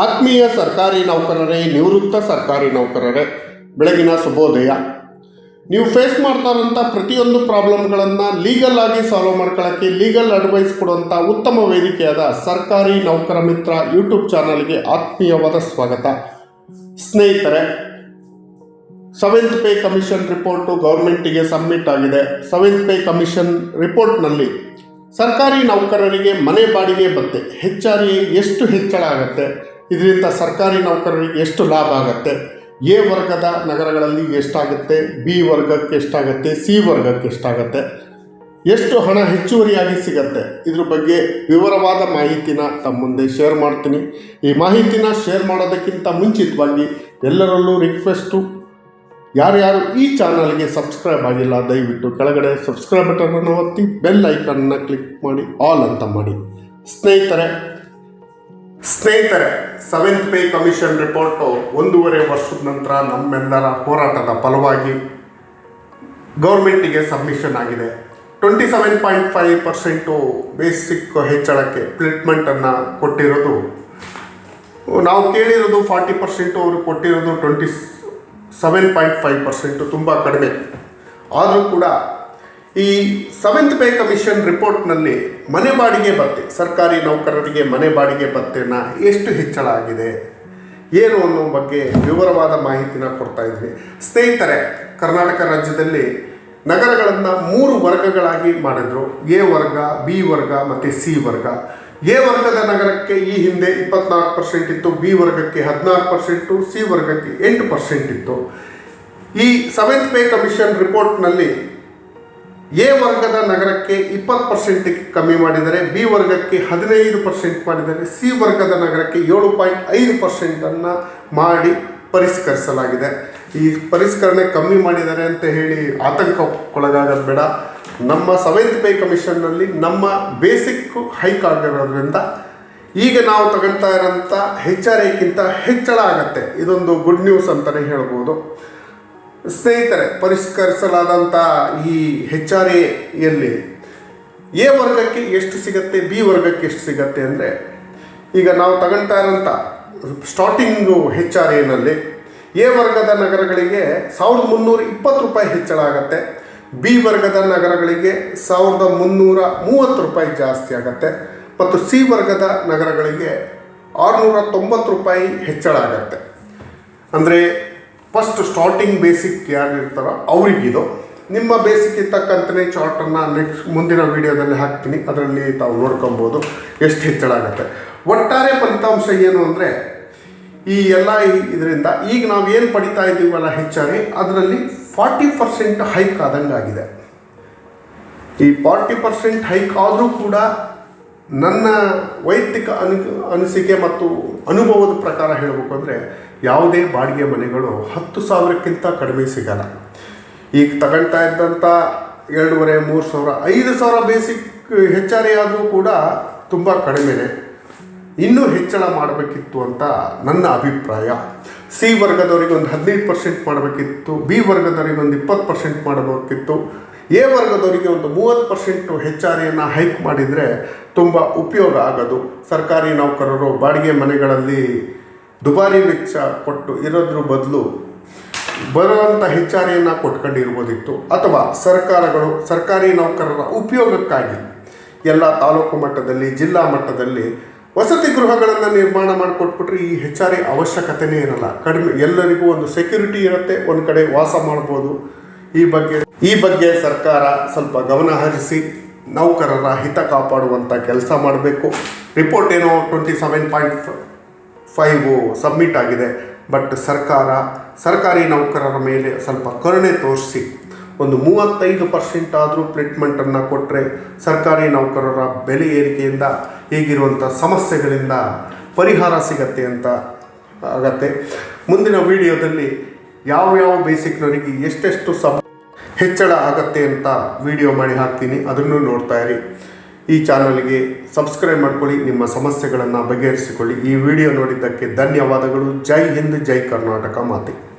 ಆತ್ಮೀಯ ಸರ್ಕಾರಿ ನೌಕರರೇ, ನಿವೃತ್ತ ಸರ್ಕಾರಿ ನೌಕರರೇ, ಬೆಳಗಿನ ಶುಭೋದಯ. ನೀವು ಫೇಸ್ ಮಾಡ್ತಾ ಇರೋಂಥ ಪ್ರತಿಯೊಂದು ಪ್ರಾಬ್ಲಮ್ಗಳನ್ನು ಲೀಗಲ್ ಆಗಿ ಸಾಲ್ವ್ ಮಾಡ್ಕೊಳ್ಳೋಕ್ಕೆ ಲೀಗಲ್ ಅಡ್ವೈಸ್ ಕೊಡುವಂಥ ಉತ್ತಮ ವೇದಿಕೆಯಾದ ಸರ್ಕಾರಿ ನೌಕರ ಮಿತ್ರ ಯೂಟ್ಯೂಬ್ ಚಾನಲ್ಗೆ ಆತ್ಮೀಯವಾದ ಸ್ವಾಗತ. ಸ್ನೇಹಿತರೆ ಸೆವೆಂತ್ ಪೇ ಕಮಿಷನ್ ರಿಪೋರ್ಟು ಗೌರ್ಮೆಂಟಿಗೆ ಸಬ್ಮಿಟ್ ಆಗಿದೆ. ಸೆವೆಂತ್ ಪೇ ಕಮಿಷನ್ ರಿಪೋರ್ಟ್ನಲ್ಲಿ ಸರ್ಕಾರಿ ನೌಕರರಿಗೆ ಮನೆ ಬಾಡಿಗೆ ಬತ್ತೆ ಹೆಚ್ಚಾಗಿ ಎಷ್ಟು ಹೆಚ್ಚಳ ಆಗುತ್ತೆ? ಇದರಿಂದ ಸರ್ಕಾರಿ ನೌಕರರಿಗೆ ಎಷ್ಟು ಲಾಭ ಆಗುತ್ತೆ? ಎ ವರ್ಗದ ನಗರಗಳಲ್ಲಿ ಎಷ್ಟಾಗುತ್ತೆ? ಬಿ ವರ್ಗಕ್ಕೆ ಎಷ್ಟಾಗುತ್ತೆ? ಸಿ ವರ್ಗಕ್ಕೆ ಎಷ್ಟಾಗುತ್ತೆ? ಎಷ್ಟು ಹಣ ಹೆಚ್ಚುವರಿಯಾಗಿ ಸಿಗತ್ತೆ? ಇದ್ರ ಬಗ್ಗೆ ವಿವರವಾದ ಮಾಹಿತಿನ ತಮ್ಮ ಮುಂದೆ ಶೇರ್ ಮಾಡ್ತೀನಿ. ಈ ಮಾಹಿತಿನ ಶೇರ್ ಮಾಡೋದಕ್ಕಿಂತ ಮುಂಚಿತವಾಗಿ ಎಲ್ಲರಲ್ಲೂ ರಿಕ್ವೆಸ್ಟು ಯಾರ್ಯಾರು ಈ ಚಾನಲ್ಗೆ ಸಬ್ಸ್ಕ್ರೈಬ್ ಆಗಿಲ್ಲ, ದಯವಿಟ್ಟು ಕೆಳಗಡೆ ಸಬ್ಸ್ಕ್ರೈಬ್ ಬಟನನ್ನು ಒತ್ತಿ ಬೆಲ್ ಐಕನ್ನ ಕ್ಲಿಕ್ ಮಾಡಿ ಆಲ್ ಅಂತ ಮಾಡಿ. ಸ್ನೇಹಿತರೆ ಸ್ನೇಹಿತರೆ ಸೆವೆಂತ್ ಪೇ ಕಮಿಷನ್ ರಿಪೋರ್ಟು ಒಂದೂವರೆ ವರ್ಷದ ನಂತರ ನಮ್ಮೆಲ್ಲರ ಹೋರಾಟದ ಫಲವಾಗಿ ಗೌರ್ಮೆಂಟಿಗೆ ಸಬ್ಮಿಷನ್ ಆಗಿದೆ. Twenty seven point five percent basic ಹೆಚ್ಚಳಕ್ಕೆ ಟ್ರೀಟ್ಮೆಂಟನ್ನು ಕೊಟ್ಟಿರೋದು. ನಾವು ಕೇಳಿರೋದು ಫಾರ್ಟಿ ಪರ್ಸೆಂಟು ಅವರು ಕೊಟ್ಟಿರೋದು twenty seven point five percent ತುಂಬ ಕಡಿಮೆ. ಆದರೂ ಕೂಡ ಈ ಸೆವೆಂತ್ ಪೇ ಕಮಿಷನ್ ರಿಪೋರ್ಟ್ನಲ್ಲಿ ಮನೆ ಬಾಡಿಗೆ ಭತ್ಯೆ ಸರ್ಕಾರಿ ನೌಕರರಿಗೆ ಮನೆ ಬಾಡಿಗೆ ಭತ್ಯೆನ ಎಷ್ಟು ಹೆಚ್ಚಳ ಆಗಿದೆ? ಏನು ಅನ್ನೋ ಬಗ್ಗೆ ವಿವರವಾದ ಮಾಹಿತಿನ ಕೊಡ್ತಾ ಇದ್ವಿ. ಸ್ನೇಹಿತರೆ, ಕರ್ನಾಟಕ ರಾಜ್ಯದಲ್ಲಿ ನಗರಗಳನ್ನು ಮೂರು ವರ್ಗಗಳಾಗಿ ಮಾಡಿದ್ರು. ಎ ವರ್ಗ, ಬಿ ವರ್ಗ ಮತ್ತು ಸಿ ವರ್ಗ. ಎ ವರ್ಗದ ನಗರಕ್ಕೆ ಈ ಹಿಂದೆ ಇಪ್ಪತ್ನಾಲ್ಕು ಪರ್ಸೆಂಟ್ ಇತ್ತು, ಬಿ ವರ್ಗಕ್ಕೆ ಹದಿನಾಲ್ಕು ಪರ್ಸೆಂಟು, ಸಿ ವರ್ಗಕ್ಕೆ ಎಂಟು ಪರ್ಸೆಂಟ್ ಇತ್ತು. ಈ ಸೆವೆಂತ್ ಪೇ ಕಮಿಷನ್ ರಿಪೋರ್ಟ್ನಲ್ಲಿ ಎ ವರ್ಗದ ನಗರಕ್ಕೆ ಇಪ್ಪತ್ತು ಪರ್ಸೆಂಟ್ ಕಮ್ಮಿ ಮಾಡಿದರೆ, ಬಿ ವರ್ಗಕ್ಕೆ ಹದಿನೈದು ಪರ್ಸೆಂಟ್ ಮಾಡಿದರೆ, ಸಿ ವರ್ಗದ ನಗರಕ್ಕೆ ಏಳು ಪಾಯಿಂಟ್ ಐದು ಪರ್ಸೆಂಟನ್ನು ಮಾಡಿ ಪರಿಷ್ಕರಿಸಲಾಗಿದೆ. ಈ ಪರಿಷ್ಕರಣೆ ಕಮ್ಮಿ ಮಾಡಿದ್ದಾರೆ ಅಂತ ಹೇಳಿ ಆತಂಕಕ್ಕೊಳಗಾಗೋದು ಬೇಡ. ನಮ್ಮ ಸೆವೆಂತ್ ಪೇ ಕಮಿಷನ್ನಲ್ಲಿ ನಮ್ಮ ಬೇಸಿಕ್ ಹೈಕ್ ಆಗಿರೋದ್ರಿಂದ ಈಗ ನಾವು ತಗೊಳ್ತಾ ಇರೋಂಥ ಹೆಚ್ ಆರ್ ಐಕ್ಕಿಂತ ಹೆಚ್ಚಳ ಆಗುತ್ತೆ. ಇದೊಂದು ಗುಡ್ ನ್ಯೂಸ್ ಅಂತಲೇ ಹೇಳ್ಬೋದು. ಸ್ನೇಹಿತರೆ ಪರಿಷ್ಕರಿಸಲಾದಂಥ ಈ ಹೆಚ್ ಆರ್ ಎಲ್ಲಿ ಎ ವರ್ಗಕ್ಕೆ ಎಷ್ಟು ಸಿಗತ್ತೆ, ಬಿ ವರ್ಗಕ್ಕೆ ಎಷ್ಟು ಸಿಗತ್ತೆ ಅಂದರೆ, ಈಗ ನಾವು ತಗೊಳ್ತಾ ಇರೋಂಥ ಸ್ಟಾರ್ಟಿಂಗು ಹೆಚ್ ಆರ್ ಎನಲ್ಲಿ ಎ ವರ್ಗದ ನಗರಗಳಿಗೆ ಸಾವಿರದ ಮುನ್ನೂರ ಇಪ್ಪತ್ತು ರೂಪಾಯಿ ಹೆಚ್ಚಳ ಆಗುತ್ತೆ, ಬಿ ವರ್ಗದ ನಗರಗಳಿಗೆ ಸಾವಿರದ ಮುನ್ನೂರ ಮೂವತ್ತು ರೂಪಾಯಿ ಜಾಸ್ತಿ ಆಗುತ್ತೆ, ಮತ್ತು ಸಿ ವರ್ಗದ ನಗರಗಳಿಗೆ ಆರುನೂರ ತೊಂಬತ್ತು ರೂಪಾಯಿ ಹೆಚ್ಚಳ ಆಗುತ್ತೆ. ಅಂದರೆ ಫಸ್ಟ್ ಸ್ಟಾರ್ಟಿಂಗ್ ಬೇಸಿಕ್ ಯಾರು ಇರ್ತಾರೋ ಅವ್ರಿಗಿದು. ನಿಮ್ಮ ಬೇಸಿಕ್ ಇರ್ತಕ್ಕಂಥನೇ ಚಾರ್ಟನ್ನು ನೆಕ್ಸ್ಟ್ ಮುಂದಿನ ವೀಡಿಯೋದಲ್ಲಿ ಹಾಕ್ತೀನಿ. ಅದರಲ್ಲಿ ತಾವು ನೋಡ್ಕೊಬೋದು ಎಷ್ಟು ಹೆಚ್ಚಳ ಆಗುತ್ತೆ ಒಟ್ಟಾರೆ ಫಲಿತಾಂಶ ಏನು ಅಂದರೆ, ಈ ಎಲ್ಲ ಇದರಿಂದ ಈಗ ನಾವು ಏನು ಪಡಿತಾ ಇದ್ದೀವಲ್ಲ ಹೆಚ್ಚಾಗಿ, ಅದರಲ್ಲಿ ಫಾರ್ಟಿ ಪರ್ಸೆಂಟ್ ಹೈಕ್ ಆದಂಗೆ ಆಗಿದೆ. ಈ ಫಾರ್ಟಿ ಪರ್ಸೆಂಟ್ ಹೈಕ್ ಆದರೂ ಕೂಡ ನನ್ನ ವೈಯಕ್ತಿಕ ಅನು ಅನಿಸಿಕೆ ಮತ್ತು ಅನುಭವದ ಪ್ರಕಾರ ಹೇಳಬೇಕು ಅಂದರೆ ಯಾವುದೇ ಬಾಡಿಗೆ ಮನೆಗಳು ಹತ್ತು ಸಾವಿರಕ್ಕಿಂತ ಕಡಿಮೆ ಸಿಗಲ್ಲ. ಈಗ ತಗೊಳ್ತಾ ಇದ್ದಂಥ ಎರಡೂವರೆ, ಮೂರು ಸಾವಿರ, ಐದು ಸಾವಿರ ಬೇಸಿಕ್ ಹೆಚ್ಚಾರಿ ಆದರೂ ಕೂಡ ತುಂಬ ಕಡಿಮೆನೆ. ಇನ್ನೂ ಹೆಚ್ಚಳ ಮಾಡಬೇಕಿತ್ತು ಅಂತ ನನ್ನ ಅಭಿಪ್ರಾಯ. ಸಿ ವರ್ಗದವರಿಗೆ ಒಂದು ಹದಿನೈದು ಪರ್ಸೆಂಟ್ ಮಾಡಬೇಕಿತ್ತು ಬಿ ವರ್ಗದವರಿಗೆ ಒಂದು ಇಪ್ಪತ್ತು ಪರ್ಸೆಂಟ್ ಮಾಡಬೇಕಿತ್ತು. ಎ ವರ್ಗದವರಿಗೆ ಒಂದು ಮೂವತ್ತು ಪರ್ಸೆಂಟು ಹೆಚ್ಚಾರಿಯನ್ನು ಹೈಕ್ ಮಾಡಿದರೆ ತುಂಬ ಉಪಯೋಗ ಆಗೋದು. ಸರ್ಕಾರಿ ನೌಕರರು ಬಾಡಿಗೆ ಮನೆಗಳಲ್ಲಿ ದುಬಾರಿ ವೆಚ್ಚ ಕೊಟ್ಟು ಇರೋದ್ರ ಬದಲು ಬರುವಂಥ ಹೆಚ್ಚಾರಿಯನ್ನು ಕೊಟ್ಕೊಂಡಿರ್ಬೋದಿತ್ತು. ಅಥವಾ ಸರ್ಕಾರಗಳು, ಸರ್ಕಾರಿ ನೌಕರರ ಉಪಯೋಗಕ್ಕಾಗಿ ಎಲ್ಲ ತಾಲೂಕು ಮಟ್ಟದಲ್ಲಿ, ಜಿಲ್ಲಾ ಮಟ್ಟದಲ್ಲಿ ವಸತಿ ಗೃಹಗಳನ್ನು ನಿರ್ಮಾಣ ಮಾಡಿಕೊಟ್ಬಿಟ್ರೆ ಈ ಹೆಚ್ಚಾರಿ ಅವಶ್ಯಕತೆನೇ ಇರಲ್ಲ. ಕಡಿಮೆ, ಎಲ್ಲರಿಗೂ ಒಂದು ಸೆಕ್ಯೂರಿಟಿ ಇರುತ್ತೆ, ಒಂದು ಕಡೆ ವಾಸ ಮಾಡ್ಬೋದು. ಈ ಬಗ್ಗೆ ಈ ಬಗ್ಗೆ ಸರ್ಕಾರ ಸ್ವಲ್ಪ ಗಮನ ಹರಿಸಿ ನೌಕರರ ಹಿತ ಕಾಪಾಡುವಂಥ ಕೆಲಸ ಮಾಡಬೇಕು. ರಿಪೋರ್ಟ್ ಏನೋ? Twenty seven point five submit ಆಗಿದೆ. ಬಟ್ ಸರ್ಕಾರ, ಸರ್ಕಾರಿ ನೌಕರರ ಮೇಲೆ ಸ್ವಲ್ಪ ಕರುಣೆ ತೋರಿಸಿ. ಒಂದು ಮೂವತ್ತೈದು ಪರ್ಸೆಂಟ್ ಆದರೂ ಟ್ರೀಟ್ಮೆಂಟನ್ನು ಕೊಟ್ಟರೆ ಸರ್ಕಾರಿ ನೌಕರರ ಬೆಲೆ ಏರಿಕೆಯಿಂದ ಈಗಿರುವಂಥ ಸಮಸ್ಯೆಗಳಿಂದ ಪರಿಹಾರ ಸಿಗತ್ತೆ ಅಂತ ಆಗತ್ತೆ. ಮುಂದಿನ ವಿಡಿಯೋದಲ್ಲಿ ಯಾವ ಯಾವ ಬೇಸಿಕ್ನವರಿಗೆ ಎಷ್ಟೆಷ್ಟು ಸಬ್ ಹೆಚ್ಚಳ ಆಗತ್ತೆ ಅಂತ ವಿಡಿಯೋ ಮಾಡಿ ಹಾಕ್ತೀನಿ. ಅದನ್ನು ನೋಡ್ತಾ ಇರಿ. ಈ ಚಾನಲ್ಗೆ ಸಬ್ಸ್ಕ್ರೈಬ್ ಮಾಡಿಕೊಳ್ಳಿ, ನಿಮ್ಮ ಸಮಸ್ಯೆಗಳನ್ನು ಬಗೆಹರಿಸಿಕೊಳ್ಳಿ. ಈ ವಿಡಿಯೋ ನೋಡಿದ್ದಕ್ಕೆ ಧನ್ಯವಾದಗಳು. ಜೈ ಹಿಂದ್, ಜೈ ಕರ್ನಾಟಕ ಮಾತೆ.